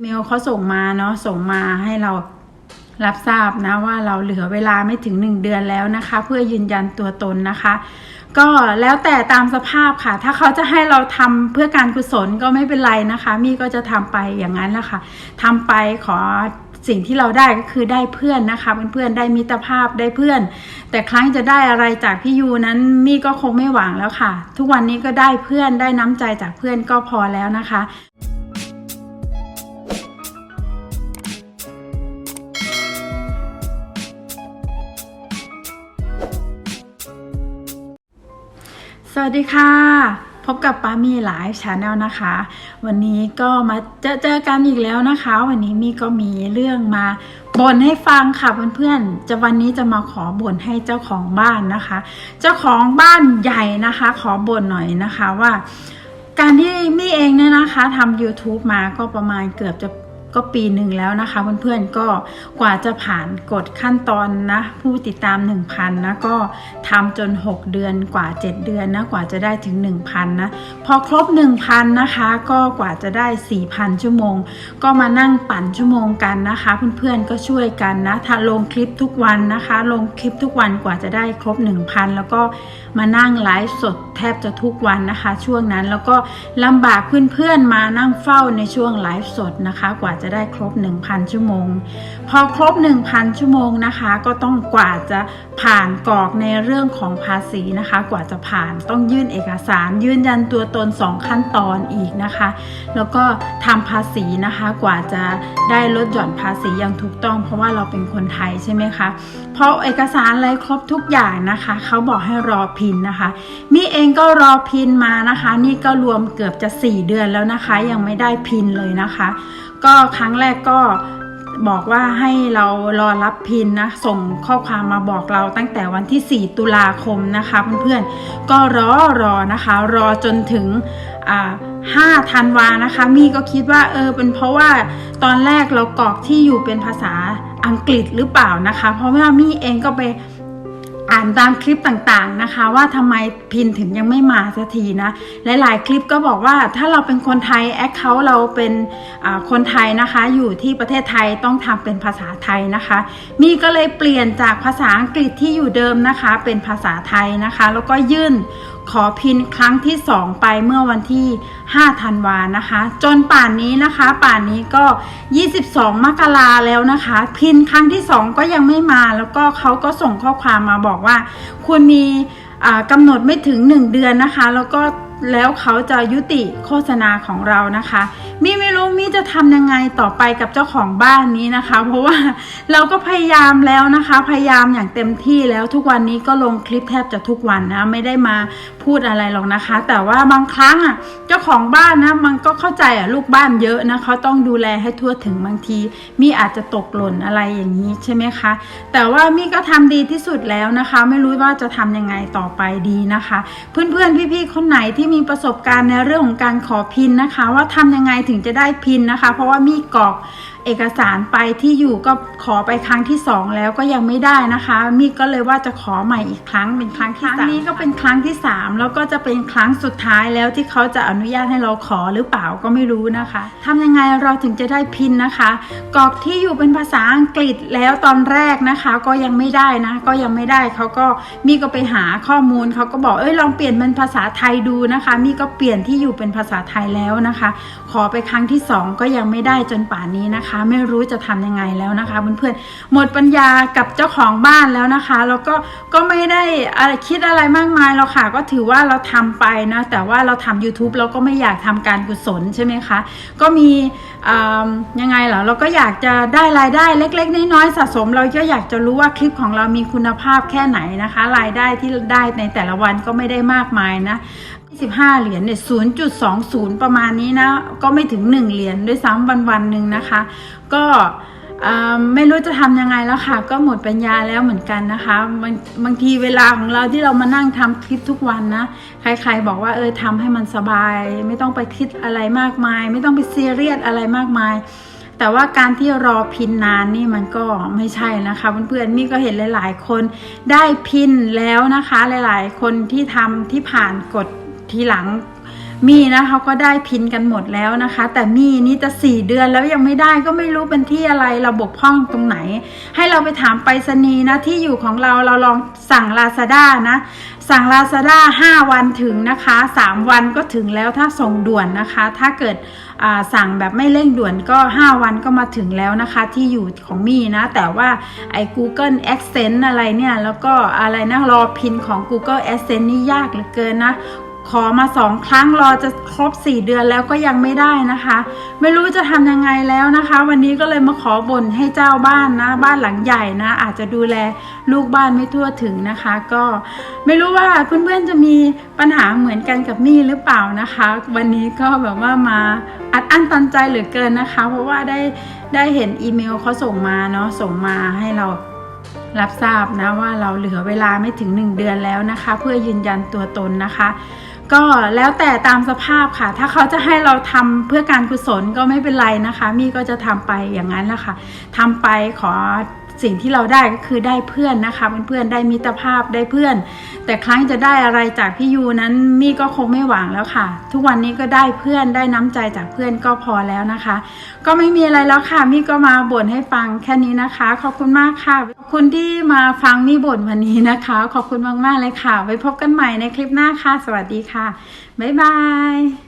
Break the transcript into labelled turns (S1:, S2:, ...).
S1: เมลเขาส่งมาเนาะส่งมาให้เรารับทราบนะว่าเราเหลือเวลาไม่ถึง 1 เดือนแล้วนะคะ เพื่อยืนยันตัวตนนะคะ ก็แล้วแต่ตามสภาพค่ะ ถ้าเขาจะให้เราทำเพื่อการกุศลก็ไม่เป็นไรนะคะ มี่ก็จะทำไปอย่างนั้นแหละค่ะทำไปขอสิ่งที่เราได้ก็คือได้เพื่อนนะคะเพื่อนๆได้มิตรภาพได้เพื่อน แต่ครั้งจะได้อะไรจากพี่ยูนั้นมี่ก็คงไม่หวังแล้วค่ะ ทุกวันนี้ก็ได้เพื่อนได้น้ำใจจากเพื่อนก็พอแล้วนะคะ สวัสดีค่ะ พบกับป้ามีหลายชาแนลนะคะ วันนี้ก็มาเจอเจอกันอีกแล้วนะคะ วันนี้มีก็มีเรื่องมาบ่นให้ฟังค่ะเพื่อนๆ จะวันนี้จะมาขอบ่นให้เจ้าของบ้านนะคะ เจ้าของบ้านใหญ่นะคะ ขอบ่นหน่อยนะคะว่า การที่มี่เองเนี่ยนะคะทำ YouTube มาก็ประมาณเกือบจะ ก็ปีหนึ่งแล้วนะคะ เพื่อนๆก็กว่าจะผ่านกฎขั้นตอนนะผู้ติดตาม 1,000นะก็ทำจน 6 เดือนกว่า 7 เดือนนะกว่าจะได้ถึง 1,000นะพอครบ 1,000นะคะก็กว่าจะได้ 4,000 ชั่วโมง ก็มานั่งปั่นชั่วโมงกันนะคะ เพื่อนๆก็ช่วยกันนะถ้าลงคลิปทุกวันนะคะ ลงคลิปทุกวันกว่าจะได้ครบ 1,000 แล้วก็มานั่งไลฟ์สดแทบจะทุกวันนะคะ ช่วงนั้นแล้วก็ลำบากเพื่อนๆมานั่งเฝ้าในช่วงไลฟ์สดนะคะกว่าจะะได้ครบ 1,000 ชั่วโมง พอครบ 1,000 ชั่วโมงนะคะ ก็ต้องกว่าจะผ่านกรอกในเรื่องของภาษีนะคะ กว่าจะผ่านต้องยื่นเอกสาร ยืนยันตัวตน 2 ขั้นตอนอีกนะคะ แล้วก็ทำภาษีนะคะกว่าจะได้ลดหย่อนภาษีอย่างถูกต้อง เพราะว่าเราเป็นคนไทยใช่ไหมคะเพราะเอกสารอะไรครบทุกอย่างนะคะเขาบอกให้รอพินนะคะ มีเองก็รอพินมานะคะ นี่ก็รวมเกือบจะ 4 เดือนแล้วนะคะ ยังไม่ได้พินเลยนะคะ ก็ครั้งแรกก็บอกว่าให้เรารอรับพินนะ ส่งข้อความมาบอกเราตั้งแต่วันที่ 4 ตุลาคมนะคะเพื่อนๆ ก็รอรอนะคะ รอจนถึงอ่า5ธันวานะคะ มี่ก็คิดว่าเออเป็นเพราะว่าตอนแรกเรากรอกที่อยู่เป็นภาษาอังกฤษหรือเปล่านะคะ เพราะว่ามี่เองก็ไป อ่านตามคลิปต่างๆนะคะ ว่าทำไมพินถึงยังไม่มาสักทีนะหลายๆคลิปก็บอกว่าถ้าเราเป็นคนไทยแอคเคาท์เราเป็นคนไทยนะคะ อยู่ที่ประเทศไทยต้องทำเป็นภาษาไทยนะคะมีก็เลยเปลี่ยนจากภาษาอังกฤษที่อยู่เดิมนะคะ เป็นภาษาไทยนะคะ แล้วก็ยื่น ขอพินครั้งที่ 2 ไปเมื่อวันที่5ธันวานะคะ จนป่านนี้นะคะ ป่านนี้ก็ 22 มกราแล้วนะคะ พินครั้งที่ 2 ก็ยังไม่มา แล้วก็เขาก็ส่งข้อความมาบอกว่าคุณมีกำหนดไม่ถึง 1 เดือนนะคะ แล้วก็แล้วเขาจะยุติโฆษณาของเรานะคะ มีเว รู้มีจะทำยังไงต่อไปกับเจ้าของบ้านนี้นะคะ เพราะว่าเราก็พยายามแล้วนะคะ พยายามอย่างเต็มที่แล้วทุกวันนี้ก็ลงคลิปแทบจะทุกวันนะ ไม่ได้มาพูดอะไรหรอกนะคะ แต่ว่าบางครั้งอะเจ้าของบ้านนะมันก็เข้าใจอะลูกบ้านเยอะนะเขาต้องดูแลให้ทั่วถึงบางที มีอาจจะตกหล่นอะไรอย่างนี้ใช่ไหมคะ แต่ว่ามี่ก็ทำดีที่สุดแล้วนะคะ ไม่รู้ว่าจะทำยังไงต่อไปดีนะคะ เพื่อนๆพี่ๆคนไหนที่มีประสบการณ์ในเรื่องของการขอพินนะคะ ว่าทำยังไงถึงจะได้พินนะคะ เพราะว่ามีกรอกเอกสารไปที่อยู่ก็ขอไปครั้งที่สองแล้วก็ยังไม่ได้นะคะ มีก็เลยว่าจะขอใหม่อีกครั้งเป็นครั้งที่สามนี้ก็เป็นครั้งที่สามแล้วก็จะเป็นครั้งสุดท้ายแล้วที่เขาจะอนุญาตให้เราขอหรือเปล่าก็ไม่รู้นะคะทำยังไงเราถึงจะได้พินนะคะกรอกที่อยู่เป็นภาษาอังกฤษแล้วตอนแรกนะคะ ก็ยังไม่ได้นะ ก็ยังไม่ได้เขาก็มีก็ไปหาข้อมูลเขาก็บอกเอ้ยลองเปลี่ยนเป็นภาษาไทยดูนะคะ มีก็เปลี่ยนที่อยู่เป็นภาษาไทยแล้วนะคะ ขอไปครั้งที่สองก็ยังไม่ได้จนป่านนี้นะคะ ไม่รู้จะทำยังไงแล้วนะคะเพื่อนๆหมดปัญญากับเจ้าของบ้านแล้วนะคะ แล้วก็ก็ไม่ได้อะไรคิดอะไรมากมายเราค่ะ ก็ถือว่าเราทำไปนะแต่ว่าเราทำ YouTube เราก็ไม่อยากทำการกุศลใช่ไหมคะก็มี ยังไงเหรอเราก็อยากจะได้รายได้เล็ก ๆ น้อยๆสะสม เราก็อยากจะรู้ว่าคลิปของเรามีคุณภาพแค่ไหนนะคะ รายได้ที่ได้ในแต่ละวันก็ไม่ได้มากมายนะ25เหรียญเนี่ย0.20 ประมาณนี้นะ ก็ไม่ถึง 1 เหรียญด้วยซ้ำวันวันๆหนึ่งนะคะ ก็ ไม่รู้จะทำยังไงแล้วค่ะ ก็หมดปัญญาแล้วเหมือนกันนะคะบางบางทีเวลาของเราที่เรามานั่งทำคลิปทุกวันนะ ใครๆบอกว่าเออทำให้มันสบาย ไม่ต้องไปคิดอะไรมากมาย ไม่ต้องไปซีเรียสอะไรมากมาย แต่ว่าการที่รอพินนานนี่มันก็ไม่ใช่นะคะเพื่อนๆมี่ก็เห็นหลาย ๆ คนได้พินแล้วนะคะ หลายๆ คนที่ทำที่ผ่านกฎทีหลัง มี่นะเขาก็ได้พินกันหมดแล้วนะคะ แต่มี่นี่จะสี่เดือนแล้วยังไม่ได้ก็ไม่รู้เป็นที่อะไรเราบกพร่องตรงไหน ให้เราไปถามไปรษณีย์นะที่อยู่ของเราเราลองสั่งลาซาด้านะ สั่งลาซาด้า5วันถึงนะคะ3วันก็ถึงแล้วถ้าส่งด่วนนะคะ ถ้าเกิดสั่งแบบไม่เร่งด่วนก็ 5 วันก็มาถึงแล้วนะคะที่อยู่ของมี่นะ แต่ว่าไอ้ Google Accent อะไรเนี่ย แล้วก็อะไรนะรอพินของ Google Accent นี่ยากเหลือเกินนะ ขอมาสองครั้งรอจะครบ 4 เดือนแล้วก็ยังไม่ได้นะคะ ไม่รู้จะทำยังไงแล้วนะคะ วันนี้ก็เลยมาขอบ่นให้เจ้าบ้านนะ บ้านหลังใหญ่นะ อาจจะดูแลลูกบ้านไม่ทั่วถึงนะคะ ก็ไม่รู้ว่าเพื่อนๆจะมีปัญหาเหมือนกันกับมี่หรือเปล่านะคะ วันนี้ก็แบบว่ามาอัดอั้นตันใจเหลือเกินนะคะ เพราะว่าได้ได้เห็นอีเมลเขาส่งมาเนาะส่งมาให้เรารับทราบนะว่าเราเหลือเวลาไม่ถึง 1 เดือนแล้วนะคะ เพื่อยืนยันตัวตนนะคะ ก็แล้วแต่ตามสภาพค่ะ ถ้าเขาจะให้เราทำเพื่อการกุศลก็ไม่เป็นไรนะคะ มี่ก็จะทำไปอย่างนั้นแหละค่ะทำไปขอ สิ่งที่เราได้ก็คือได้เพื่อนนะคะเพื่อนๆได้มิตรภาพได้เพื่อน แต่ครั้งจะได้อะไรจากพี่ยูนั้นมี่ก็คงไม่หวังแล้วค่ะ ทุกวันนี้ก็ได้เพื่อนได้น้ำใจจากเพื่อนก็พอแล้วนะคะ ก็ไม่มีอะไรแล้วค่ะมี่ก็มาบ่นให้ฟังแค่นี้นะคะ ขอบคุณมากค่ะขอบคุณที่มาฟังมี่บ่นวันนี้นะคะ ขอบคุณมากๆเลยค่ะ ไว้พบกันใหม่ในคลิปหน้าค่ะ สวัสดีค่ะบ๊ายบาย